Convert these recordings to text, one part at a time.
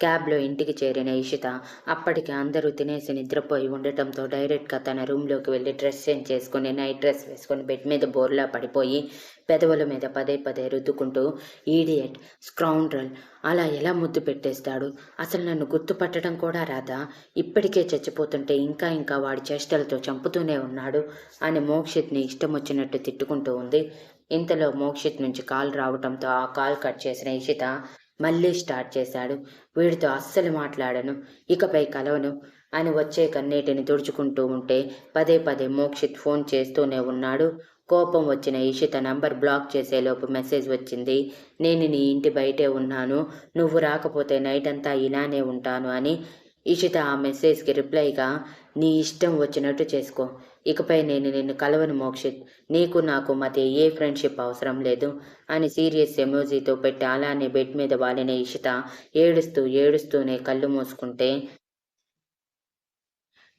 క్యాబ్లో ఇంటికి చేరిన ఇషిత అప్పటికి అందరూ తినేసి నిద్రపోయి ఉండటంతో డైరెక్ట్గా తన రూమ్లోకి వెళ్ళి డ్రెస్ చేంజ్ చేసుకుని నైట్ డ్రెస్ వేసుకొని బెడ్ మీద బోర్లా పడిపోయి పెదవుల మీద పదే పదే రుద్దుకుంటూ ఈడియట్ స్క్రౌండ్రల్ అలా ఎలా ముద్దు పెట్టేస్తాడు? అసలు నన్ను గుర్తుపట్టడం కూడా రాదా? ఇప్పటికే చచ్చిపోతుంటే ఇంకా ఇంకా వాడి చేష్టలతో చంపుతూనే ఉన్నాడు అని మోక్షిత్ని ఇష్టం వచ్చినట్టు తిట్టుకుంటూ ఉంది. ఇంతలో మోక్షిత్ నుంచి కాల్ రావటంతో ఆ కాల్ కట్ చేసిన ఇషిత మళ్ళీ స్టార్ట్ చేశాడు. వీడితో అస్సలు మాట్లాడను. ఇకపై కలవను. అని వచ్చే కన్నీటిని తుడుచుకుంటూ ఉంటే పదే పదే మోక్షిత్ ఫోన్ చేస్తూనే ఉన్నాడు. కోపం వచ్చిన ఇషిత నంబర్ బ్లాక్ చేసేలోపు మెసేజ్ వచ్చింది. నేను నీ ఇంటి బయటే ఉన్నాను. నువ్వు రాకపోతే నైట్ అంతా ఇలానే ఉంటాను అని ఇషిత ఆ మెసేజ్కి రిప్లైగా నీ ఇష్టం వచ్చినట్టు చేసుకో. ఇకపై నేను నిన్ను కలవను మోక్షిత్. నీకు నాకు మధ్య ఏ ఫ్రెండ్షిప్ అవసరం లేదు అని సీరియస్ ఎమోజీతో పెట్టి అలానే బెడ్ మీద వాలిన ఇషిత ఏడుస్తూ ఏడుస్తూనే కళ్ళు మూసుకుంటే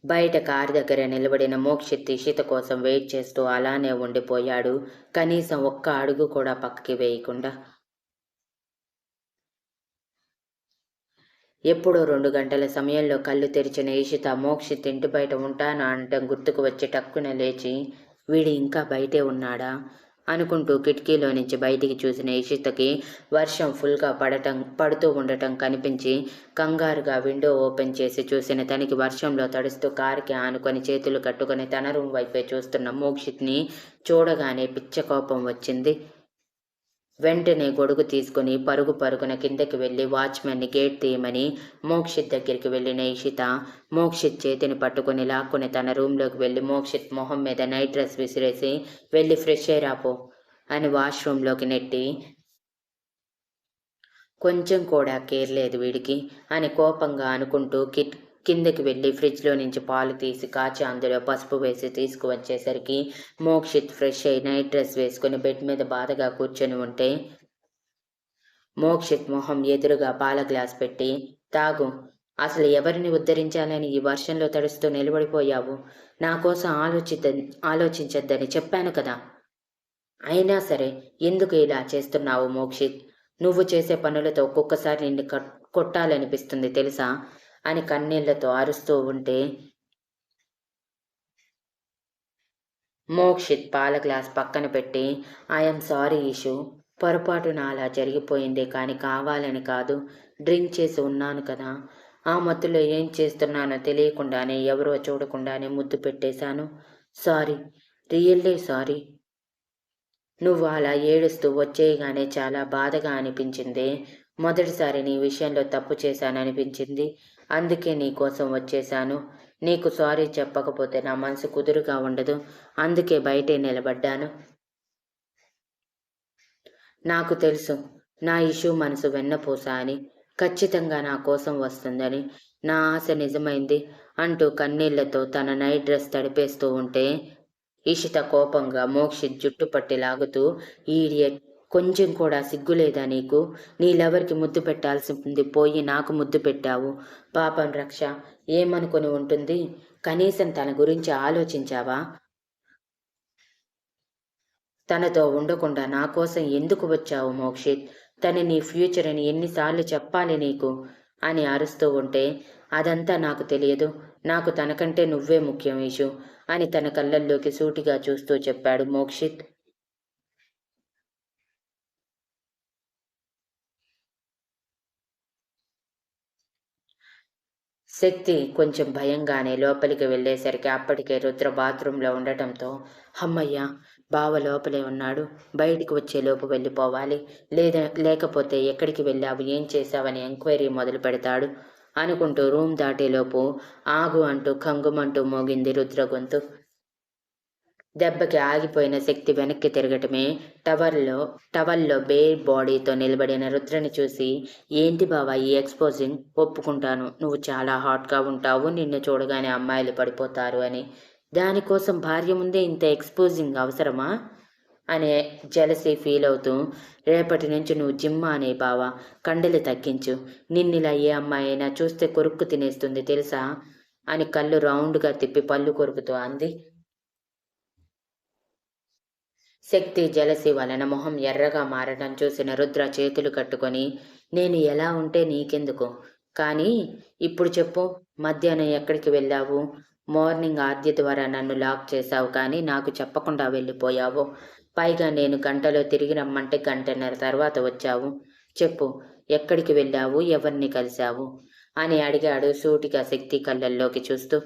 బయట కారు దగ్గర నిలబడిన మోక్షిత్ ఇషిత కోసం వెయిట్ చేస్తూ అలానే ఉండిపోయాడు. కనీసం ఒక్క అడుగు కూడా పక్కకి వేయకుండా ఎప్పుడో రెండు గంటల సమయంలో కళ్ళు తెరిచిన ఈషిత మోక్షిత్ ఇంటి బయట ఉంటాను అనటం గుర్తుకు వచ్చి టక్కున లేచి వీడు ఇంకా బయటే ఉన్నాడా? అనుకుంటూ కిటికీలో నుంచి బయటికి చూసిన ఇషితకి వర్షం ఫుల్గా పడటం పడుతూ ఉండటం కనిపించి కంగారుగా విండో ఓపెన్ చేసి చూసిన తనకి వర్షంలో తడుస్తూ కారుకి ఆనుకొని చేతులు కట్టుకొని తన రూమ్ వైపే చూస్తున్న మోక్షిత్ని చూడగానే పిచ్చ కోపం వచ్చింది. వెంటనే గొడుగు తీసుకుని పరుగు పరుగున కిందకి వెళ్ళి వాచ్మెన్ని గేట్ తీయమని మోక్షిత్ దగ్గరికి వెళ్ళిన ఇషిత మోక్షిత్ చేతిని పట్టుకుని లాక్కుని తన రూమ్లోకి వెళ్ళి మోక్షిత్ మొహం మీద నైట్ డ్రెస్ విసిరేసి వెళ్ళి ఫ్రెష్ అయ్యాపో అని వాష్రూమ్లోకి నెట్టి కొంచెం కూడా కేర్ లేదు వీడికి అని కోపంగా అనుకుంటూ కిట్ కిందకి వెళ్ళి ఫ్రిడ్జ్లో నుంచి పాలు తీసి కాచి అందులో పసుపు వేసి తీసుకువచ్చేసరికి మోక్షిత్ ఫ్రెష్ అయి నైట్ డ్రెస్ వేసుకుని బెడ్ మీద బాధగా కూర్చొని ఉంటే మోక్షిత్ మొహం ఎదురుగా పాల గ్లాస్ పెట్టి తాగు అసలు ఎవరిని ఉద్ధరించాలని ఈ వర్షంలో తడుస్తూ నిలబడిపోయావు? నా కోసం ఆలోచిద్ద ఆలోచించద్దని చెప్పాను కదా. అయినా సరే ఎందుకు ఇలా చేస్తున్నావు మోక్షిత్? నువ్వు చేసే పనులతో ఒక్కొక్కసారి నిన్ను కొట్టాలనిపిస్తుంది తెలుసా? అని కన్నీళ్ళతో అరుస్తూ ఉంటే మోక్షిత్ పాల గ్లాస్ పక్కన పెట్టి ఐఎమ్ సారీ ఇషు పొరపాటున అలా జరిగిపోయింది కానీ కావాలని కాదు డ్రింక్ చేసి ఉన్నాను కదా. ఆ మత్తులో ఏం చేస్తున్నానో తెలియకుండానే ఎవరో చూడకుండానే ముద్దు పెట్టేశాను. Sorry really sorry. నువ్వు అలా ఏడుస్తూ వచ్చేయగానే చాలా బాధగా అనిపించింది. మొదటిసారి నీ విషయంలో తప్పు చేశాననిపించింది. అందుకే నీకోసం వచ్చేశాను. నీకు సారీ చెప్పకపోతే నా మనసు కుదురుగా ఉండదు. అందుకే బయటే నిలబడ్డాను. నాకు తెలుసు నా ఇష్యూ మనసు వెన్నపూస అని. ఖచ్చితంగా నా కోసం వస్తుందని. నా ఆశ నిజమైంది అంటూ కన్నీళ్ళతో తన నైట్ డ్రెస్ తడిపేస్తూ ఉంటే ఇషిత కోపంగా మోక్షిత్ జుట్టు పట్టి లాగుతూ ఈడియట్ కొంచెం కూడా సిగ్గులేదా నీకు? నీలెవరికి ముద్దు పెట్టాల్సింది? పోయి నాకు ముద్దు పెట్టావు. పాపం రక్ష ఏమనుకొని ఉంటుంది? కనీసం తన గురించి ఆలోచించావా? తనతో ఉండకుండా నా కోసం ఎందుకు వచ్చావు మోక్షిత్? తను నీ ఫ్యూచర్ అని ఎన్నిసార్లు చెప్పాలి నీకు? అని అరుస్తూ ఉంటే అదంతా నాకు తెలియదు. నాకు తనకంటే నువ్వే ముఖ్యం ఇషు అని తన కళ్ళల్లోకి సూటిగా చూస్తూ చెప్పాడు మోక్షిత్. శక్తి కొంచెం భయంగానే లోపలికి వెళ్ళేసరికి అప్పటికే రుద్ర బాత్రూంలో ఉండటంతో అమ్మయ్య బావ లోపలే ఉన్నాడు. బయటికి వచ్చేలోపు వెళ్ళిపోవాలి. లేదా లేకపోతే ఎక్కడికి వెళ్ళావు? ఏం చేశావని ఎంక్వైరీ మొదలు పెడతాడు అనుకుంటూ రూమ్ దాటేలోపు ఆగు అంటూ కంగుమంటూ మోగింది రుద్ర గొంతు. దెబ్బకి ఆగిపోయిన శక్తి వెనక్కి తిరగటమే టవర్లో టవల్లో బేర్ బాడీతో నిలబడిన రుద్రని చూసి ఏంటి బావా ఈ ఎక్స్పోజింగ్? ఒప్పుకుంటాను. నువ్వు చాలా హాట్గా ఉంటావు. నిన్ను చూడగానే అమ్మాయిలు పడిపోతారు అని. దానికోసం భార్య ముందే ఇంత ఎక్స్పోజింగ్ అవసరమా? అనే జలసి ఫీల్ అవుతూ రేపటి నుంచి నువ్వు జిమ్మా అనే బావా. కండలు తగ్గించు. నిన్నిలా ఏ అమ్మాయి అయినా చూస్తే కొరుక్కు తినేస్తుంది తెలుసా? అని కళ్ళు రౌండ్గా తిప్పి పళ్ళు కొరుకుతూ అంది. శక్తి జలసి వలన మొహం ఎర్రగా మారడం చూసిన రుద్ర చేతులు కట్టుకొని నేను ఎలా ఉంటే నీకెందుకు? కానీ ఇప్పుడు చెప్పు మధ్యాహ్నం ఎక్కడికి వెళ్ళావు? మార్నింగ్ ఆద్య ద్వారా నన్ను లాక్ చేశావు కానీ నాకు చెప్పకుండా వెళ్ళిపోయావు. పైగా నేను గంటలో తిరిగి రమ్మంటే గంటన్నర తర్వాత వచ్చావు. చెప్పు ఎక్కడికి వెళ్ళావు? ఎవరిని కలిశావు? అని అడిగాడు సూటిగా శక్తి కళ్ళల్లోకి చూస్తూ.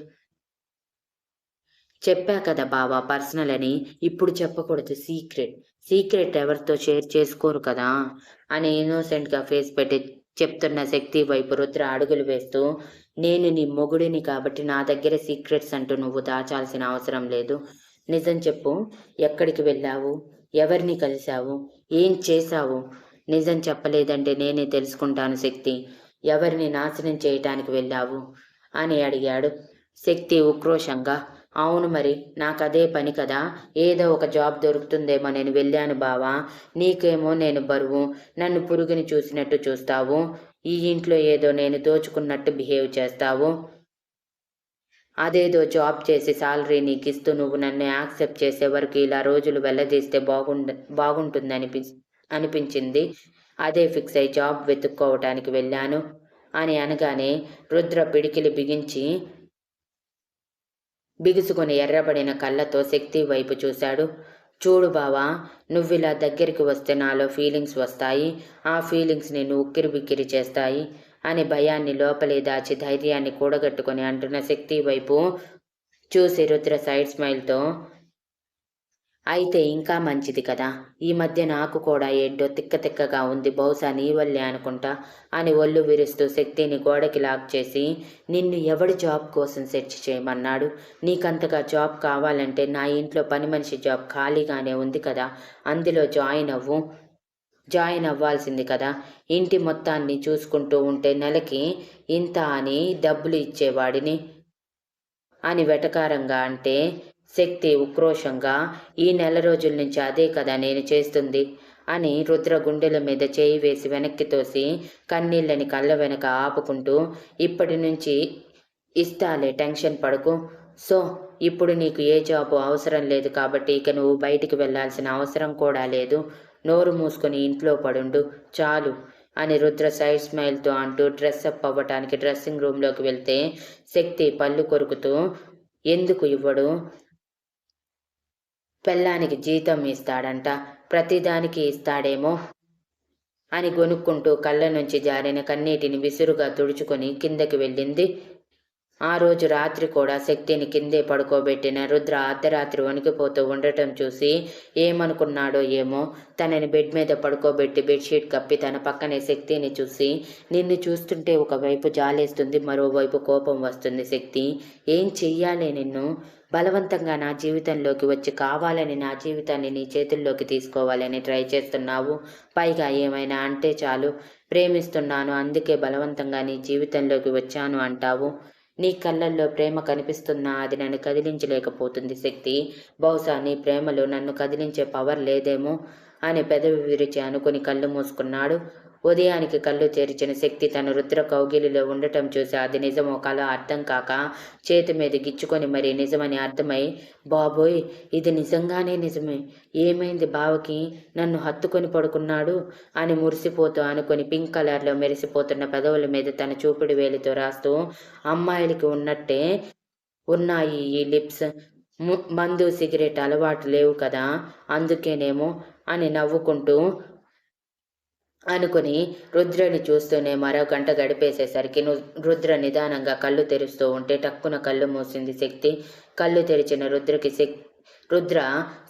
చెప్పా కదా బావా పర్సనల్ అని. ఇప్పుడు చెప్పకూడదు సీక్రెట్. సీక్రెట్ ఎవరితో షేర్ చేసుకోరు కదా? అని ఇన్నోసెంట్గా ఫేస్ పెట్టి చెప్తున్న శక్తి వైపు రుద్ర అడుగులు వేస్తూ నేను నీ మొగుడిని కాబట్టి నా దగ్గర సీక్రెట్స్ అంటూ నువ్వు దాచాల్సిన అవసరం లేదు. నిజం చెప్పు ఎక్కడికి వెళ్ళావు? ఎవరిని కలిశావు? ఏం చేశావు? నిజం చెప్పలేదంటే నేనే తెలుసుకుంటాను శక్తి. ఎవరిని నాశనం చేయటానికి వెళ్ళావు? అని అడిగాడు శక్తి ఉక్రోషంగా. అవును మరి నాకు అదే పని కదా. ఏదో ఒక జాబ్ దొరుకుతుందేమో నేను వెళ్ళాను బావా. నీకేమో నేను బరువు. నన్ను పురుగుని చూసినట్టు చూస్తావు. ఈ ఇంట్లో ఏదో నేను దోచుకున్నట్టు బిహేవ్ చేస్తావు. అదేదో జాబ్ చేసి సాలరీ నీకు ఇస్తూ నువ్వు నన్ను యాక్సెప్ట్ చేసే వరకు ఇలా రోజులు వెళ్ళదీస్తే బాగుండ బాగుంటుంది అనిపి అనిపించింది. అదే ఫిక్స్ అయి జాబ్ వెతుక్కోవటానికి వెళ్ళాను. అని అనగానే రుద్ర పిడికిలి బిగించి బిగుసుకొని ఎర్రబడిన కళ్ళతో శక్తి వైపు చూశాడు. చూడు బావా నువ్విలా దగ్గరికి వస్తే నాలో ఫీలింగ్స్ వస్తాయి. ఆ ఫీలింగ్స్ నేను ఉక్కిరి బిక్కిరి చేస్తాయి అని భయాన్ని లోపలే దాచి ధైర్యాన్ని కూడగట్టుకొని అంటున్న శక్తి వైపు చూసి రుద్ర సైడ్ స్మైల్తో అయితే ఇంకా మంచిది కదా. ఈ మధ్య నాకు కూడా ఏంటో తిక్క తిక్కగా ఉంది. బహుశా నీ వల్లే అనుకుంటా అని ఒళ్ళు విరుస్తూ శక్తిని గోడకి లాక్ చేసి నిన్ను ఎవడి జాబ్ కోసం సెర్చ్ చేయమన్నాడు? నీకంతగా జాబ్ కావాలంటే నా ఇంట్లో పని మనిషి జాబ్ ఖాళీగానే ఉంది కదా. అందులో జాయిన్ అవ్వు. జాయిన్ అవ్వాల్సింది కదా. ఇంటి మొత్తాన్ని చూసుకుంటూ ఉంటే నెలకి ఇంత అని డబ్బులు ఇచ్చేవాడిని అని వెటకారంగా అంటే శక్తి ఉక్రోషంగా ఈ నెల రోజుల నుంచి అదే కదా నేను చేస్తుంది అని రుద్ర గుండెల మీద చేయి వేసి వెనక్కి తోసి కన్నీళ్ళని కళ్ళ వెనక ఆపుకుంటూ ఇప్పటి నుంచి ఇస్తాలే టెన్షన్ పడకు. సో ఇప్పుడు నీకు ఏ జాబు అవసరం లేదు కాబట్టి ఇక నువ్వు బయటికి వెళ్ళాల్సిన అవసరం కూడా లేదు. నోరు మూసుకొని ఇంట్లో పడుండు చాలు అని రుద్ర సైడ్ స్మైల్తో అంటూ డ్రెస్ అప్ అవ్వటానికి డ్రెస్సింగ్ రూమ్లోకి వెళ్తే శక్తి పళ్ళు కొరుకుతూ ఎందుకు ఇవ్వడు? పెళ్ళానికి జీతం ఇస్తాడంట ప్రతిదానికి ఇస్తాడేమో అని గొనుక్కుంటూ కళ్ళ నుంచి జారిన కన్నీటిని విసురుగా తుడుచుకొని కిందకి వెళ్ళింది. ఆ రోజు రాత్రి కూడా శక్తిని కిందే పడుకోబెట్టిన రుద్ర అర్ధరాత్రి వణికిపోతూ ఉండటం చూసి ఏమనుకున్నాడో ఏమో. తనని బెడ్ మీద పడుకోబెట్టి బెడ్షీట్ కప్పి తన పక్కనే శక్తిని చూసి నిన్ను చూస్తుంటే ఒకవైపు జాలేస్తుంది మరోవైపు కోపం వస్తుంది శక్తి. ఏం చెయ్యాలి నిన్ను? బలవంతంగా నా జీవితంలోకి వచ్చి కావాలని నా జీవితాన్ని నీ చేతుల్లోకి తీసుకోవాలని ట్రై చేస్తున్నావు. పైగా ఏమైనా అంటే చాలు ప్రేమిస్తున్నాను అందుకే బలవంతంగా నీ జీవితంలోకి వచ్చాను అంటావు. నీ కళ్ళల్లో ప్రేమ కనిపిస్తున్నా అది నన్ను కదిలించలేకపోతుంది శక్తి. బహుశా నీ ప్రేమలో నన్ను కదిలించే పవర్ లేదేమో అని పెదవి విరిచి అనుకుని కళ్ళు మూసుకున్నాడు. ఉదయానికి కళ్ళు తెరిచిన శక్తి తన రుద్ర కౌగిలిలో ఉండటం చూసి అది నిజమో కళ అర్థం కాక చేతి మీద గిచ్చుకొని మరి నిజమని అర్థమై బాబోయ్ ఇది నిజంగానే నిజమే. ఏమైంది బావకి? నన్ను హత్తుకొని పడుకున్నాడు? అని మురిసిపోతూ అనుకొని పింక్ కలర్లో మెరిసిపోతున్న పెదవుల మీద తన చూపుడు వేలితో రాస్తూ అమ్మాయిలకి ఉన్నట్టే ఉన్నాయి ఈ లిప్స్. మందు సిగరెట్ అలవాటు లేవు కదా అందుకేనేమో అని నవ్వుకుంటూ అనుకుని రుద్రని చూస్తూనే మరో గంట గడిపేసేసరికి రుద్ర నిదానంగా కళ్ళు తెరుస్తూ ఉంటే టక్కున కళ్ళు మూసింది శక్తి. కళ్ళు తెరిచిన రుద్రకి శక్తి రుద్ర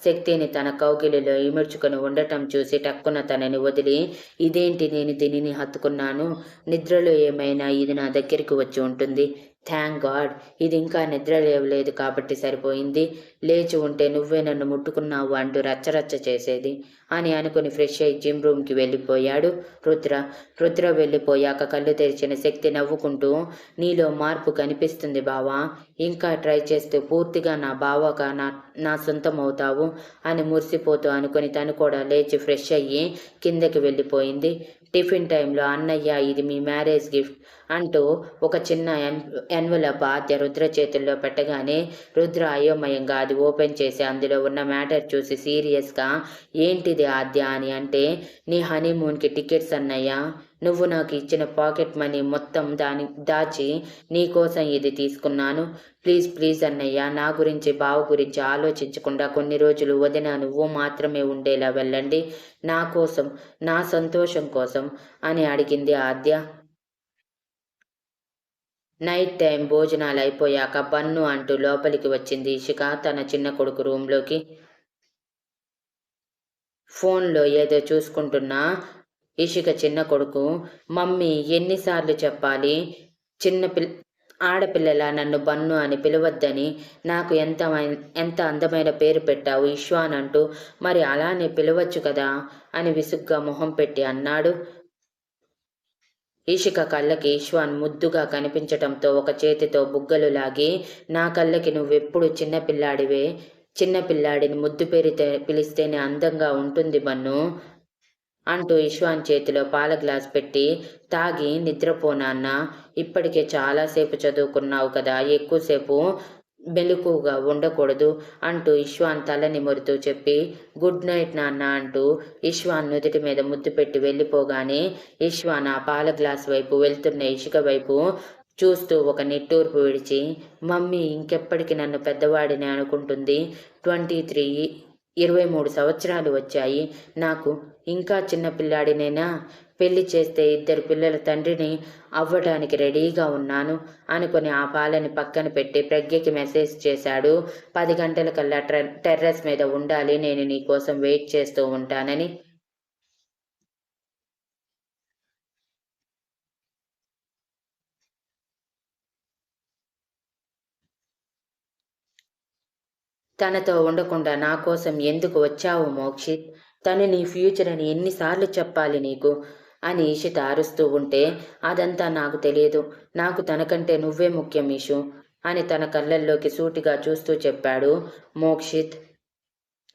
శక్తిని తన కౌగిలిలో ఇముడ్చుకొని ఉండటం చూసి టక్కున తనని వదిలి ఇదేంటి నేను దీనిని హత్తుకున్నాను? నిద్రలో ఏమైనా ఇది నా దగ్గరికి వచ్చి ఉంటుంది. థ్యాంక్ గాడ్ ఇది ఇంకా నిద్ర లేవలేదు కాబట్టి సరిపోయింది. లేచి ఉంటే నువ్వే నన్ను ముట్టుకున్నావు అంటూ రచ్చరచ్చ చేసేది. అని అనుకుని ఫ్రెష్ అయ్యి జిమ్ రూమ్కి వెళ్ళిపోయాడు రుద్ర. రుద్ర వెళ్ళిపోయాక కళ్ళు తెరిచిన శక్తి నవ్వుకుంటూ నీలో మార్పు కనిపిస్తుంది బావా. ఇంకా ట్రై చేస్తే పూర్తిగా నా బావగా నా నా సొంతం అవుతావు అని మురిసిపోతూ అనుకుని తను కూడా లేచి ఫ్రెష్ అయ్యి కిందకి వెళ్ళిపోయింది. టిఫిన్ టైంలో అన్నయ్య ఇది మీ మ్యారేజ్ గిఫ్ట్. అంటూ ఒక చిన్న ఎన్ ఎన్వలప్ ఆద్య రుద్ర చేతుల్లో పెట్టగానే రుద్ర అయోమయంగా అది ఓపెన్ చేసి అందులో ఉన్న మ్యాటర్ చూసి సీరియస్గా ఏంటిది ఆద్య అని అంటే నీ హనీమూన్కి టికెట్స్ అన్నయ్యా నువ్వు నాకు ఇచ్చిన పాకెట్ మనీ మొత్తం దాని దాచి నీకోసం ఇది తీసుకున్నాను. ప్లీజ్ ప్లీజ్ అన్నయ్య నా గురించి బావ గురించి ఆలోచించకుండా కొన్ని రోజులు వదిన నువ్వు మాత్రమే ఉండేలా వెళ్ళండి. నా కోసం నా సంతోషం కోసం అని అడిగింది ఆద్య. నైట్ టైం భోజనాలు అయిపోయాక బన్ను అంటూ లోపలికి వచ్చింది ఇషిక. తన చిన్న కొడుకు రూమ్లోకి ఫోన్లో ఏదో చూసుకుంటున్నా. ఇషిక చిన్న కొడుకు మమ్మీ ఎన్నిసార్లు చెప్పాలి? చిన్న పిల్ ఆడపిల్లల నన్ను బన్ను అని పిలవద్దని? నాకు ఎంత ఎంత అందమైన పేరు పెట్టావు ఇష్వాన్ అంటూ మరి అలానే పిలవచ్చు కదా అని విసుగ్గా మొహం పెట్టి అన్నాడు. ఈషిక కళ్ళకి ఈశ్వాన్ ముద్దుగా కనిపించటంతో ఒక చేతితో బుగ్గలు లాగి నా కళ్ళకి నువ్వెప్పుడు చిన్నపిల్లాడివే చిన్నపిల్లాడిని ముద్దు పేరితే పిలిస్తేనే అందంగా ఉంటుంది బన్ను అంటూ ఇష్వాన్ చేతిలో పాల గ్లాస్ పెట్టి తాగి నిద్రపోనాన్న ఇప్పటికే చాలాసేపు చదువుకున్నావు కదా ఎక్కువసేపు మెలకుగా ఉండకూడదు అంటూ ఇష్వాన్ తల నిమురుతూ చెప్పి గుడ్ నైట్ నాన్న అంటూ ఇష్వాన్ నుదుటి మీద ముద్దు పెట్టి వెళ్ళిపోగానే ఇష్వాన్ ఆ పాల గ్లాస్ వైపు వెళ్తున్న ఇసుక వైపు చూస్తూ ఒక నిట్టూర్పు విడిచి మమ్మీ ఇంకెప్పటికి నన్ను పెద్దవాడిని అనుకుంటుంది. ట్వంటీ త్రీ ఇరవై మూడు సంవత్సరాలు వచ్చాయి. నాకు ఇంకా చిన్న పిల్లాడినేనా? పెళ్ళి చేస్తే ఇద్దరు పిల్లల తండ్రిని అవ్వడానికి రెడీగా ఉన్నాను అనుకుని ఆ పాలని పక్కన పెట్టి ప్రజ్ఞకి మెసేజ్ చేశాడు. పది గంటలకల్లా టెర్రస్ మీద ఉండాలి నేను నీ కోసం వెయిట్ చేస్తూ ఉంటానని. తనతో ఉండకుండా నా కోసం ఎందుకు వచ్చావు మోక్షిత్? తను నీ ఫ్యూచర్ అని ఎన్నిసార్లు చెప్పాలి నీకు? అని ఈషిత అరుస్తూ ఉంటే అదంతా నాకు తెలియదు. నాకు తనకంటే నువ్వే ముఖ్యం ఈషు అని తన కళ్ళల్లోకి సూటిగా చూస్తూ చెప్పాడు మోక్షిత్.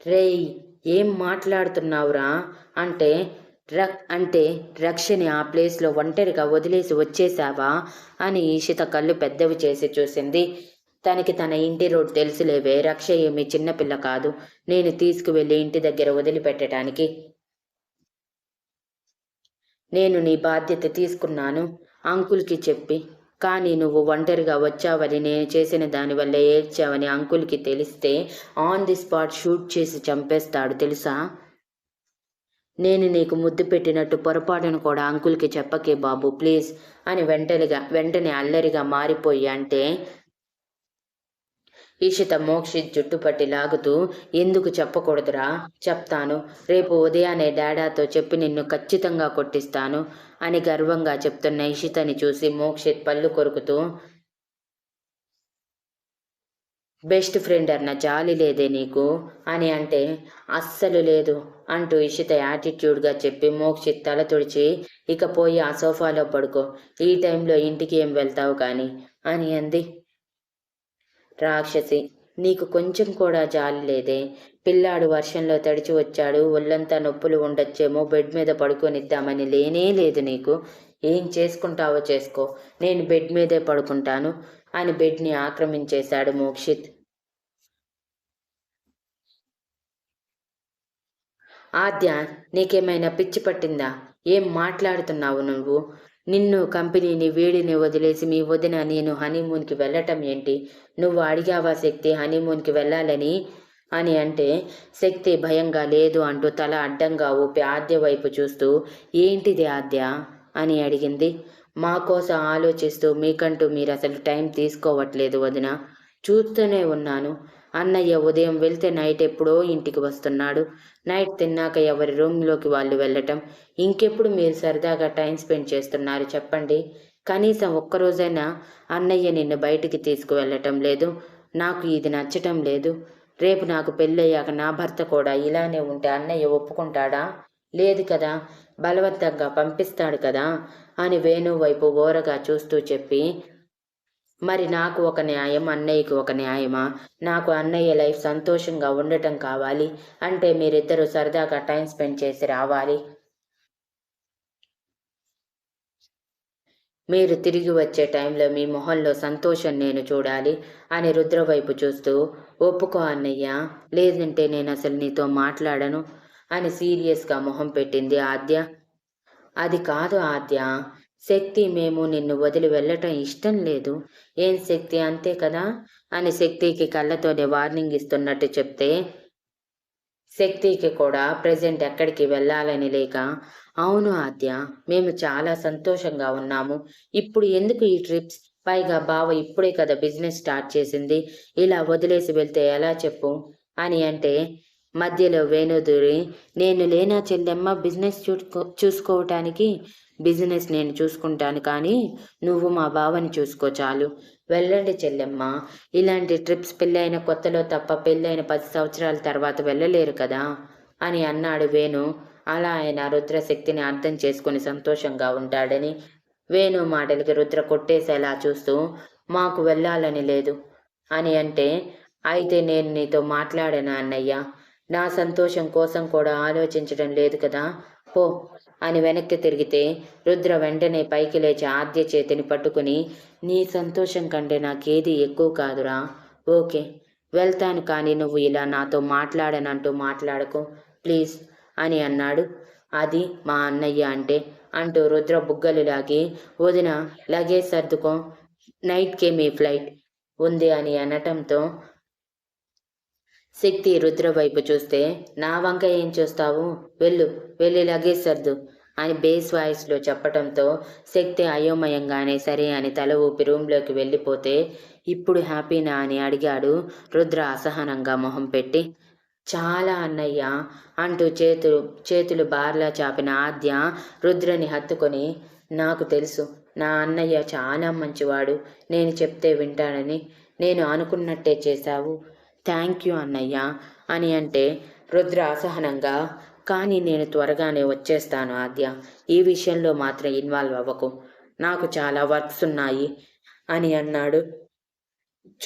రేయ్ ఏం మాట్లాడుతున్నావురా? అంటే రక్ అంటే రక్షని ఆ ప్లేస్లో ఒంటరిగా వదిలేసి వచ్చేసావా? అని ఈషిత కళ్ళు పెద్దవి చేసి చూసింది. తనకి తన ఇంటి రోడ్ తెలుసులేవే రక్ష ఏమి చిన్నపిల్ల కాదు. నేను తీసుకువెళ్ళి ఇంటి దగ్గర వదిలిపెట్టడానికి నేను నీ బాధ్యత తీసుకున్నాను అంకుల్కి చెప్పి. కానీ నువ్వు ఒంటరిగా వచ్చావని నేను చేసిన దానివల్ల ఏడ్చావని అంకుల్కి తెలిస్తే ఆన్ ది స్పాట్ షూట్ చేసి చంపేస్తాడు తెలుసా? నేను నీకు ముద్దు పెట్టినట్టు పొరపాటును కూడా అంకుల్కి చెప్పకే బాబు ప్లీజ్ అని వెంటనిగా వెంటనే అల్లరిగా మారిపోయి అంటే ఈషిత మోక్షిత్ జుట్టుపట్టి లాగుతూ ఎందుకు చెప్పకూడదురా? చెప్తాను. రేపు ఉదయాన్నే డాడాతో చెప్పి నిన్ను ఖచ్చితంగా కొట్టిస్తాను అని గర్వంగా చెప్తున్న ఇషితని చూసి మోక్షిత్ పళ్ళు కొరుకుతూ బెస్ట్ ఫ్రెండ్ అన్న జాలి లేదే నీకు? అని అంటే అస్సలు లేదు అంటూ ఇషిత యాటిట్యూడ్గా చెప్పి మోక్షిత్ తల తుడిచి ఇక పోయి ఆ సోఫాలో పడుకో. ఈ టైంలో ఇంటికి ఏం వెళ్తావు కానీ? అని అంది. రాక్షసి నీకు కొంచెం కూడా జాలి లేదే? పిల్లాడు వర్షంలో తడిచి వచ్చాడు. ఒళ్ళంతా నొప్పులు ఉండొచ్చేమో బెడ్ మీద పడుకొనిద్దామని లేనే లేదు నీకు. ఏం చేసుకుంటావో చేసుకో. నేను బెడ్ మీదే పడుకుంటాను అని బెడ్ని ఆక్రమించేశాడు మోక్షిత్. ఆద్య నీకేమైనా పిచ్చి పట్టిందా? ఏం మాట్లాడుతున్నావు నువ్వు? నిన్ను కంపెనీని వేడిని వదిలేసి మీ వదిన నేను హనీమూన్కి వెళ్ళటం ఏంటి? నువ్వు అడిగావా శక్తి హనీమూన్కి వెళ్ళాలని? అని అంటే శక్తి భయంగా లేదు అంటూ తల అడ్డంగా ఊపి ఆద్య వైపు చూస్తూ ఏంటిది ఆద్య? అని అడిగింది. మా కోసం ఆలోచిస్తూ మీకంటూ మీరు అసలు టైం తీసుకోవట్లేదు వదిన. చూస్తూనే ఉన్నాను. అన్నయ్య ఉదయం వెళ్తే నైట్ ఎప్పుడో ఇంటికి వస్తున్నాడు. నైట్ తిన్నాక ఎవరి రూమ్లోకి వాళ్ళు వెళ్ళటం? ఇంకెప్పుడు మీరు సరదాగా టైం స్పెండ్ చేస్తున్నారు చెప్పండి. కనీసం ఒక్కరోజైనా అన్నయ్య నిన్ను బయటికి తీసుకువెళ్ళటం లేదు. నాకు ఇది నచ్చటం లేదు. రేపు నాకు పెళ్ళయ్యాక నా భర్త కూడా ఇలానే ఉంటే అన్నయ్య ఒప్పుకుంటాడా? లేదు కదా. బలవంతంగా పంపిస్తాడు కదా అని వేణు వైపు ఓరగా చూస్తూ చెప్పి మరి నాకు ఒక న్యాయం అన్నయ్యకి ఒక న్యాయమా? నాకు అన్నయ్య లైఫ్ సంతోషంగా ఉండటం కావాలి. అంటే మీరిద్దరూ సరదాగా టైం స్పెండ్ చేసి రావాలి. మీరు తిరిగి వచ్చే టైంలో మీ మొహంలో సంతోషం నేను చూడాలి అని రుద్ర వైపు చూస్తూ ఒప్పుకో అన్నయ్య లేదంటే నేను అసలు నీతో మాట్లాడను అని సీరియస్గా మొహం పెట్టింది ఆద్య. అది కాదు ఆద్య. శక్తి మేము నిన్ను వదిలి వెళ్ళటం ఇష్టం లేదు. ఏం శక్తి? అంతే కదా? అని శక్తికి కళ్ళతోనే వార్నింగ్ ఇస్తున్నట్టు చెప్తే శక్తికి కూడా ప్రజెంట్ ఎక్కడికి వెళ్ళాలని లేక అవును ఆద్య మేము చాలా సంతోషంగా ఉన్నాము. ఇప్పుడు ఎందుకు ఈ ట్రిప్స్? పైగా బావ ఇప్పుడే కదా బిజినెస్ స్టార్ట్ చేసింది. ఇలా వదిలేసి వెళ్తే ఎలా చెప్పు? అని అంటే మధ్యలో వేణుదూరి నేను లేనా చెల్లెమ్మ బిజినెస్ చూ చూసుకోవటానికి? బిజినెస్ నేను చూసుకుంటాను కానీ నువ్వు మా బావని చూసుకో చాలు. వెళ్ళండి చెల్లెమ్మ. ఇలాంటి ట్రిప్స్ పెళ్ళైన కొత్తలో తప్ప పెళ్ళైన పది సంవత్సరాల తర్వాత వెళ్ళలేరు కదా? అని అన్నాడు వేణు. అలా ఆయన రుద్రశక్తిని అర్థం చేసుకుని సంతోషంగా ఉంటాడని వేణు మాటలకి రుద్ర కొట్టేసేలా చూస్తూ మాకు వెళ్ళాలని లేదు. అని అంటే అయితే నేను నీతో మాట్లాడాను అన్నయ్య? నా సంతోషం కోసం కూడా ఆలోచించడం లేదు కదా? పో అని వెనక్కి తిరిగితే రుద్ర వెంటనే పైకి లేచి ఆద్య చేతిని పట్టుకుని నీ సంతోషం కంటే నాకేది ఎక్కువ కాదురా. ఓకే వెళ్తాను కానీ నువ్వు ఇలా నాతో మాట్లాడనంటూ మాట్లాడకు ప్లీజ్ అని అన్నాడు. అది మా అన్నయ్య అంటే అంటూ రుద్ర బుగ్గలు లాగి వదిన లగేజ్ సర్దుకో. నైట్కే మీ ఫ్లైట్ ఉంది అని అనటంతో శక్తి రుద్ర వైపు చూస్తే నా వంక ఏం చూస్తావు? వెళ్ళు వెళ్ళి లగేజ్ సర్దు అని బేస్ వాయిస్లో చెప్పటంతో శక్తి అయోమయంగానే సరే అని తల ఊపి రూమ్లోకి వెళ్ళిపోతే ఇప్పుడు హ్యాపీనా అని అడిగాడు రుద్ర అసహనంగా మొహం పెట్టి. చాలా అన్నయ్య అంటూ చేతులు చేతులు బార్లా చాపిన ఆద్య రుద్రని హత్తుకొని నాకు తెలుసు నా అన్నయ్య చాలా మంచివాడు నేను చెప్తే వింటానని నేను అనుకున్నట్టే చేశావు. థ్యాంక్ యూ అన్నయ్య అని అంటే రుద్ర అసహనంగా కానీ నేను త్వరగానే వచ్చేస్తాను ఆద్య. ఈ విషయంలో మాత్రం ఇన్వాల్వ్ అవ్వకు. నాకు చాలా వర్క్స్ ఉన్నాయి అని అన్నాడు.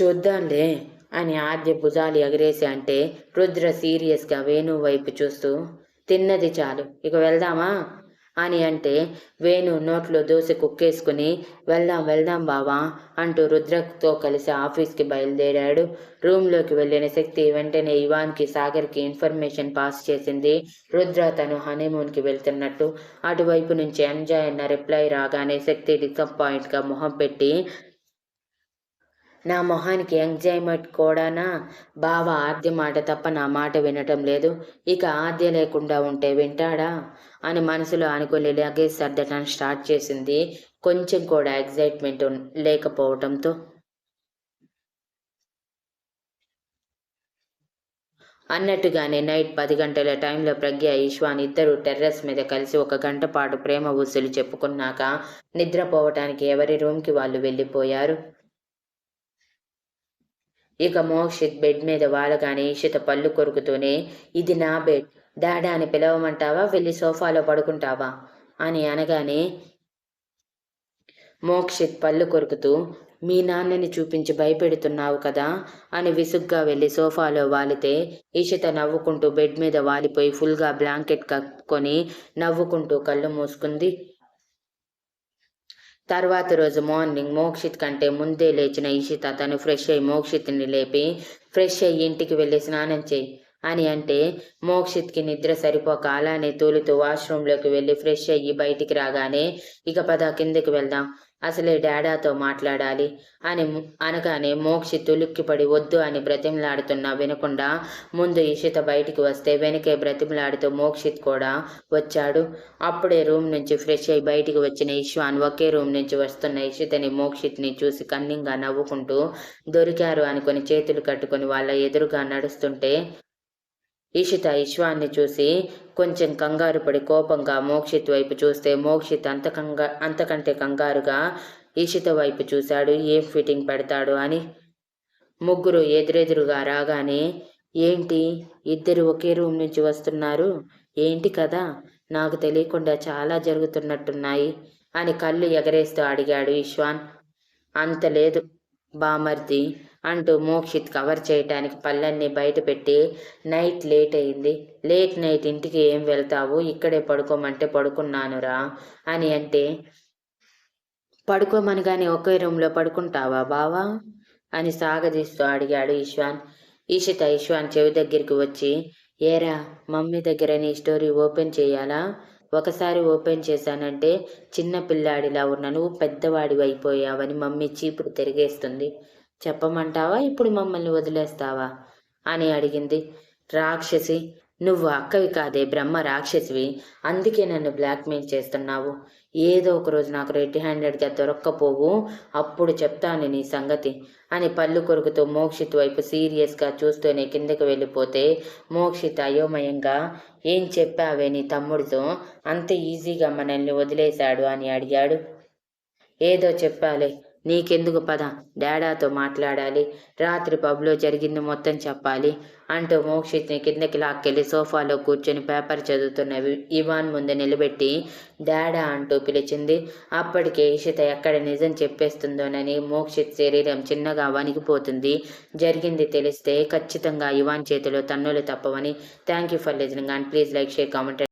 చూద్దాంలే అని ఆద్య భుజాలు ఎగరేసి అంటే రుద్ర సీరియస్గా వేణు వైపు చూస్తూ తిన్నది చాలు. ఇక వెళ్దామా? అని అంటే వేణు నోట్లో దోశ కుక్కేసుకుని వెళ్దాం వెళ్దాం బావా అంటూ రుద్రతో కలిసి ఆఫీస్కి బయలుదేరాడు. రూమ్లోకి వెళ్ళిన శక్తి వెంటనే ఇవాన్కి సాగర్కి ఇన్ఫర్మేషన్ పాస్ చేసింది. రుద్ర తను హనీమూన్కి వెళ్తున్నట్టు. అటువైపు నుంచి ఎంజాయ్ అన్న రిప్లై రాగానే శక్తి డిసప్పాయింట్గా మొహం పెట్టి నా మొహానికి ఎంజాయ్మెంట్ కూడానా? బావ ఆద్య మాట తప్ప నా మాట వినటం లేదు. ఇక ఆద్య లేకుండా ఉంటే వింటాడా? అని మనసులో అనుకుని లగేజ్ సర్దటం స్టార్ట్ చేసింది. కొంచెం కూడా ఎగ్జైట్మెంట్ లేకపోవటంతో. అన్నట్టుగానే నైట్ పది గంటల టైంలో ప్రజ్ఞ ఈశ్వాన్ ఇద్దరు టెర్రస్ మీద కలిసి ఒక గంట పాటు ప్రేమ ఊసులు చెప్పుకున్నాక నిద్రపోవటానికి ఎవరి రూమ్కి వాళ్ళు వెళ్ళిపోయారు? ఇక మోక్షిత్ బెడ్ మీద వాలగానే ఈషిత పళ్ళు కొరుకుతూనే ఇది నా బెడ్. డాడా అని పిలవమంటావా? వెళ్ళి సోఫాలో పడుకుంటావా? అని అనగానే మోక్షిత్ పళ్ళు కొరుకుతూ మీ నాన్నని చూపించి భయపెడుతున్నావు కదా? అని విసుగ్గా వెళ్ళి సోఫాలో వాలితే ఈషిత నవ్వుకుంటూ బెడ్ మీద వాలిపోయి ఫుల్గా బ్లాంకెట్ కప్పుకొని నవ్వుకుంటూ కళ్ళు మూసుకుంది. తర్వాత రోజు మార్నింగ్ మోక్షిత్ కంటే ముందే లేచిన ఇషిత తను ఫ్రెష్ అయ్యి మోక్షిత్ని లేపి ఫ్రెష్ అయ్యి ఇంటికి వెళ్ళి స్నానం చేయి అని అంటే మోక్షిత్కి నిద్ర సరిపోక అలానే తూలుతూ వాష్రూమ్లోకి వెళ్ళి ఫ్రెష్ అయ్యి బయటికి రాగానే ఇక పద కిందకి వెళ్దాం అసలే డాడాతో మాట్లాడాలి అని అనగానే మోక్షి తులుక్కిపడి వద్దు అని బ్రతిమలాడుతున్నా వినకుండా ముందు ఇషిత బయటికి వస్తే వెనకే బ్రతిమలాడుతూ మోక్షిత్ కూడా వచ్చాడు. అప్పుడే రూమ్ నుంచి ఫ్రెష్ అయి బయటికి వచ్చిన ఇష్వాన్ ఒకే రూమ్ నుంచి వస్తున్న ఇషితని మోక్షిత్ని చూసి కన్నింగా నవ్వుకుంటూ దొరికారు అనుకుని చేతులు కట్టుకుని వాళ్ళ ఎదురుగా నడుస్తుంటే ఇషిత ఇశ్వాన్ని చూసి కొంచెం కంగారు పడి కోపంగా మోక్షిత్ వైపు చూస్తే మోక్షిత్ అంత కంగా అంతకంటే కంగారుగా ఈషిత వైపు చూశాడు. ఏం ఫిట్టింగ్ పెడతాడు అని ముగ్గురు ఎదురెదురుగా రాగానే ఏంటి? ఇద్దరు ఒకే రూమ్ నుంచి వస్తున్నారు? ఏంటి కదా నాకు తెలియకుండా చాలా జరుగుతున్నట్టున్నాయి అని కళ్ళు ఎగరేస్తూ అడిగాడు ఇష్వాన్ అంత లేదు బామర్ది. అంటూ మోక్షిత్ కవర్ చేయటానికి పళ్ళన్నీ బయట పెట్టి నైట్ లేట్ అయింది. లేట్ నైట్ ఇంటికి ఏం వెళ్తావు? ఇక్కడే పడుకోమంటే పడుకున్నానురా అని అంటే పడుకోమనగానే ఒకే రూమ్లో పడుకుంటావా బావా? అని సాగదీస్తూ అడిగాడు ఈశ్వాన్. ఈషిత ఈశ్వాన్ చెవి దగ్గరికి వచ్చి ఏరా మమ్మీ దగ్గర నీ స్టోరీ ఓపెన్ చేయాలా? ఒకసారి ఓపెన్ చేశానంటే చిన్న పిల్లాడిలా ఉన్న నువ్వు పెద్దవాడివి అయిపోయావని మమ్మీ చీపుడు తిరిగేస్తుంది. చెప్పమంటావా? ఇప్పుడు మమ్మల్ని వదిలేస్తావా? అని అడిగింది. రాక్షసి నువ్వు అక్కవి కాదే బ్రహ్మ రాక్షసివి. అందుకే నన్ను బ్లాక్మెయిల్ చేస్తున్నావు. ఏదో ఒక రోజు నాకు రెడ్ హ్యాండెడ్గా దొరక్కపోవు. అప్పుడు చెప్తాను నీ సంగతి అని పళ్ళు కొరుకుతూ మోక్షిత్ వైపు సీరియస్గా చూస్తూనే కిందకి వెళ్ళిపోతే మోక్షిత్ అయోమయంగా ఏం చెప్పావే నీ తమ్ముడితో? అంత ఈజీగా మనల్ని వదిలేశాడు అని అడిగాడు. ఏదో చెప్పాలే నీకెందుకు పద? డాడాతో మాట్లాడాలి. రాత్రి పబ్లో జరిగింది మొత్తం చెప్పాలి. అంటూ మోక్షిత్ని కిందకి లాక్కెళ్ళి సోఫాలో కూర్చొని పేపర్ చదువుతున్న ఇవాన్ ముందు నిలబెట్టి డాడా అంటూ పిలిచింది. అప్పటికే ఇషిత ఎక్కడ నిజం చెప్పేస్తుందోనని మోక్షిత్ శరీరం చిన్నగా వణికిపోతుంది. జరిగింది తెలిస్తే ఖచ్చితంగా ఇవాన్ చేతిలో తన్నులు తప్పవని thank you for listening and please like share comment